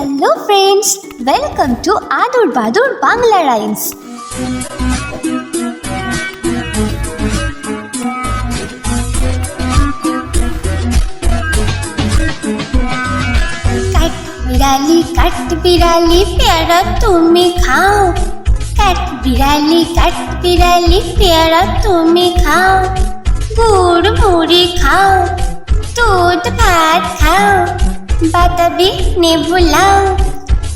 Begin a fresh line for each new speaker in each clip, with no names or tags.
Hello friends welcome to Adur Badur Bangla rhymes কাট বিড়ালি কাট বিড়ালি, পেয়ারা তুমি খাও। কাট বিড়ালি কাট বিড়ালি, পেয়ারা তুমি খাও। গুড় মুড়ি খাও, দুধ ভাত খাও। বাতাবি নেবু লাও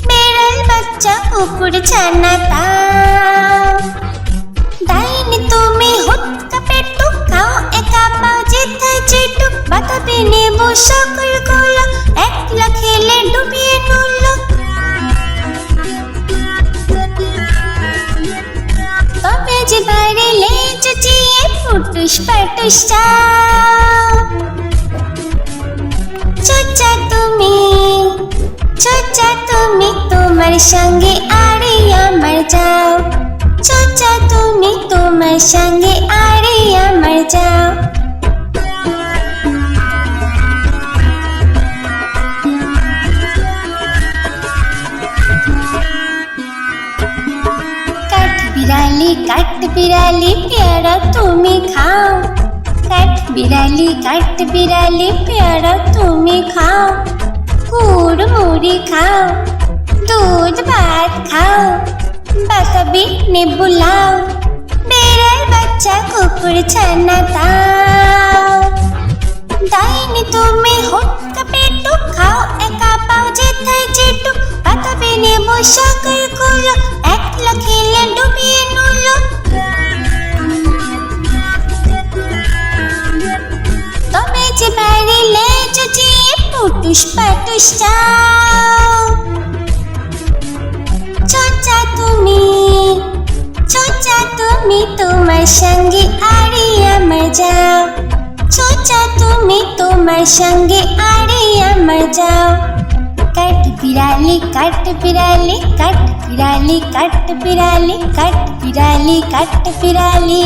বেড়াল বাচ্চা কুকুর ছানা তাও। ডাইনি তুমি হুৎকা পেটু খাও, একা পাও যেথায় যেটু। বাতাবি নেবু সকলগুলো একলা খেলে ডুবিয়ে নুলো। তবে যে বাইরে লেজ চিয়ে ফুটুস পাটুস চাও। চোচা সঙ্গে আরে আমার যাও। চোচা তুমি তোমার সঙ্গে আরে আমার যাও। কাঠ বিড়ালি কাঠ বিড়ালি, পেয়ারা তুমি খাও। কাঠ বিড়ালি কাঠ বিড়ালি, পেয়ারা তুমি খাও। গুড় মুড়ি খাও। দুধ ভাত খাও বাতাবি নেবু লাও, বেড়াল বাচ্চা কুকুর ছানা তাও ডাইনি তুমি হুটকা পেটু খাও একা পাও যেথায় যেটু বাতাবি নেবু সকলগুলো একলা খেলে ডুবিয়ে নুলো। তবে যে বাইরে লেজ দিয়ে পুটুস পাটুস চাও তুমি চোচা তুমি তোমার সঙ্গে আরে আমার যাও চোচা তুমি তোমার সঙ্গে আরে আমার যাও কাট বিড়ালি কাট বিড়ালি কাট বিড়ালি কাট বিড়ালি কাট বিড়ালি কাট বিড়ালি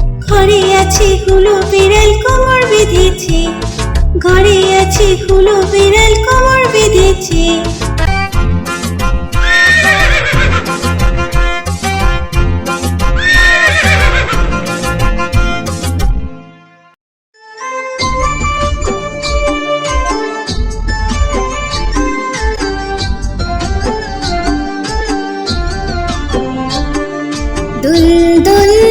ঘরে আছে হুলো বিড়াল কোমর বেঁধেছে। ঘরে আছে হুলো বিড়াল কোমর বেঁধেছে। দুল দুল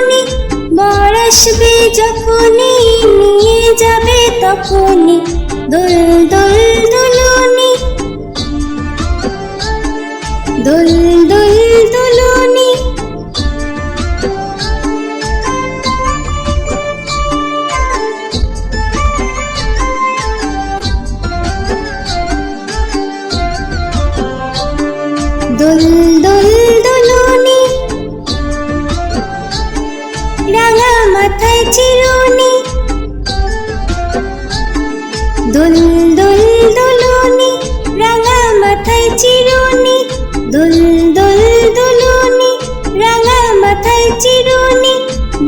আসবে যখনই নিয়ে যাবে তখনই। দোল দোল দুলুনি। দুল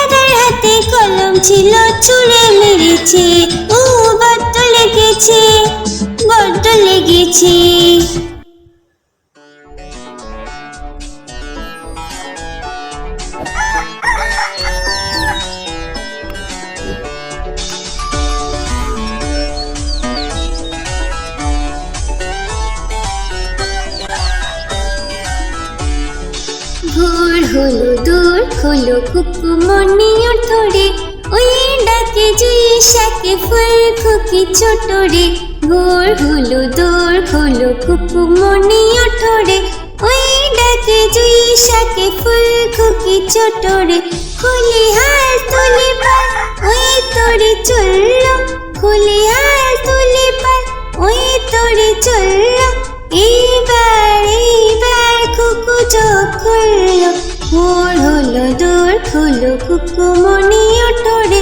দাদার হাতে কলম ছিল ছুঁড়ে মেরেছে ও বড্ড লেগেছে বড্ড লেগেছে। হলো দূর হলো কুকুমনি ওঠরে ওই ডাকে জুই শাকে ফুল খুকি ছোট রে ভোর হলো দূর হলো কুকুমনি ওঠরে ওই ডাকে জুই শাকে ফুল খুকি ছোট রে খুলি হাল তুলি পাল ওই তোরে চলল। খুলি হাল তুলি পাল ওই তোরে চলল। এইবার এইবার কুকু চোখ খুললো। ভোর হলো দূর হলো কুকু মনি ওঠরে।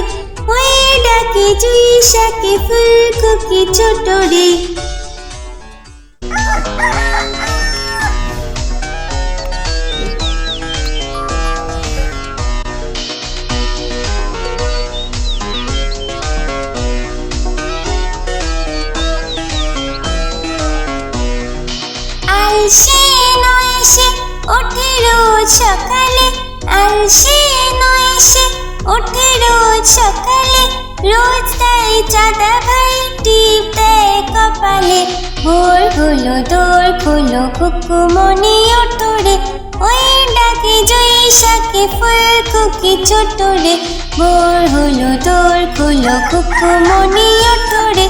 ওই ডাকে জুই শাকে ফুল কুকি ছোট আলসে নয় সে রোজ সকালে। রোজ তাই চাঁদা ভাই টিপ দেয় কপালে। ভোর হলো দোর হলো কুকু মনে ওঠরে। ওই ডাকে জয়ী শাকে, ফুল কুকি ছোট রে ভোর হলো দোর হলো কুকু মনে ওঠরে।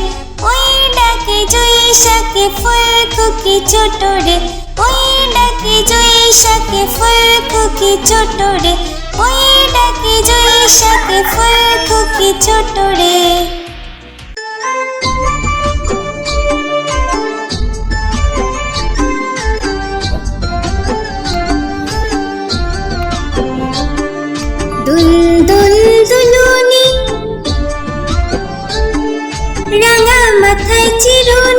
ওই ডাকে জয়ী শাকে, ফুল কুকি ছোট ওই ডাকে জয়ী শাকে ফুল কুকি ছোট রে। ওই ডাকে জয়ী শাকে ফুল কুকি ছোট রে। রাঙা মাথায় চিরুনি।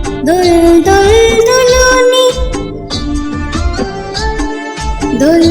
দোল দোল দুলুনি। দোল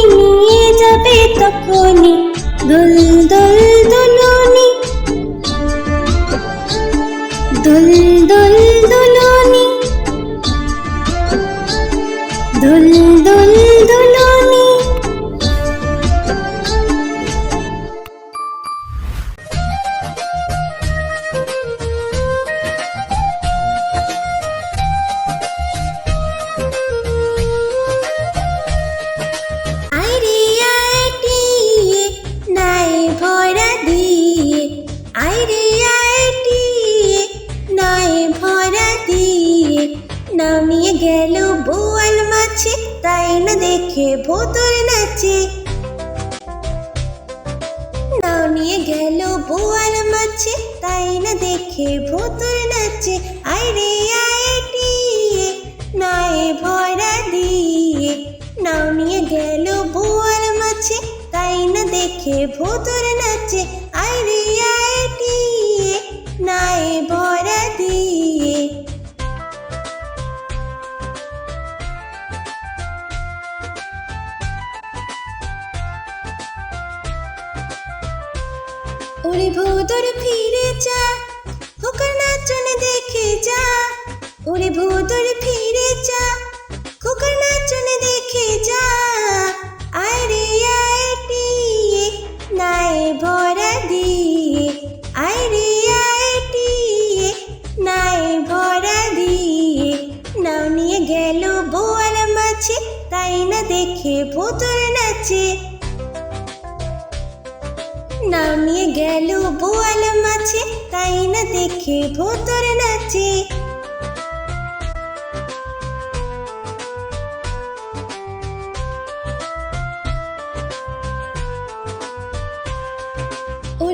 ভোতর নাচে। নাও নিয়ে গেল বোয়াল মাছে, তাই না দেখে ভোতর নাচে। আইরে আইটি নাই ভরা দিয়ে। নাও নিয়ে গেল বোয়াল মাছে, তাই না দেখে ভোতর নাচে। ওরে ভূতর ফিরে যা, খোকার নাচন দেখে যা। আয় রে, আয় টিয়ে নাই ভরা দিয়ে। আয় রে, আয় টিয়ে নাই ভরা দিয়ে। নাও নিয়ে গেল বোয়াল মাছে, তাই না দেখে ভূতর নাচে। নামিয়ে গেল বোয়াল মাছে, তাই না দেখে ভোতর নাচে।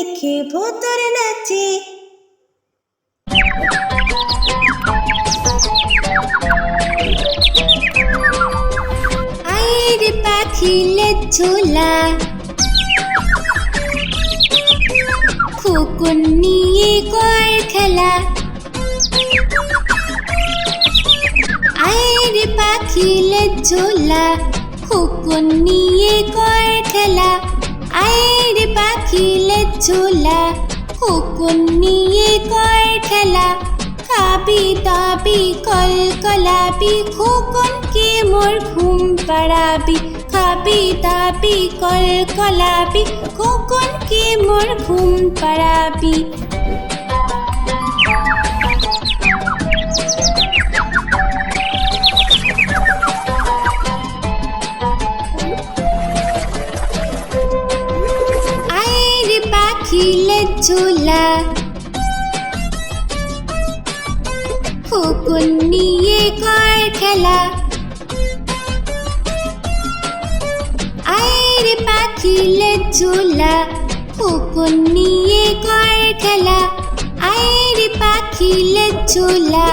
দেখে ভোতর নাচে। আয়ের পাখিলে ঝোলা খোকন নিয়ে কর খেলা। আয়ের পাখিলে ঝোলা খোকন নিয়ে কর খেলা। আয়ের পাখিলে ঝোলা, খোকন নিয়ে কর খেলা দাবি কল কলাবি খোকন কে মোর ঘুম পাড়াবি খাবি দাবি কল কলাবি খোকন কে মোর ঘুম পাড়াবি। লেজুলা খোকন নিয়ে কর খেলা, আয়ের পাখি লেজুলা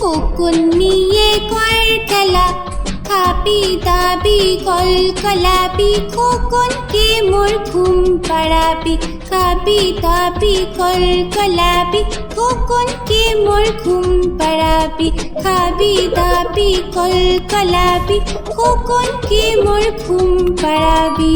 খোকন নিয়ে কর খেলা, খাবি দাবি, কল কলাবি খোকন কে মোর ঘুম পাড়াবি, খাবি দাবি, কল কলাবি খোকন কে মোর ঘুম পাড়াবি, খাবি দাবি, কল কলাবি খোকন কে মোর ঘুম পাড়াবি।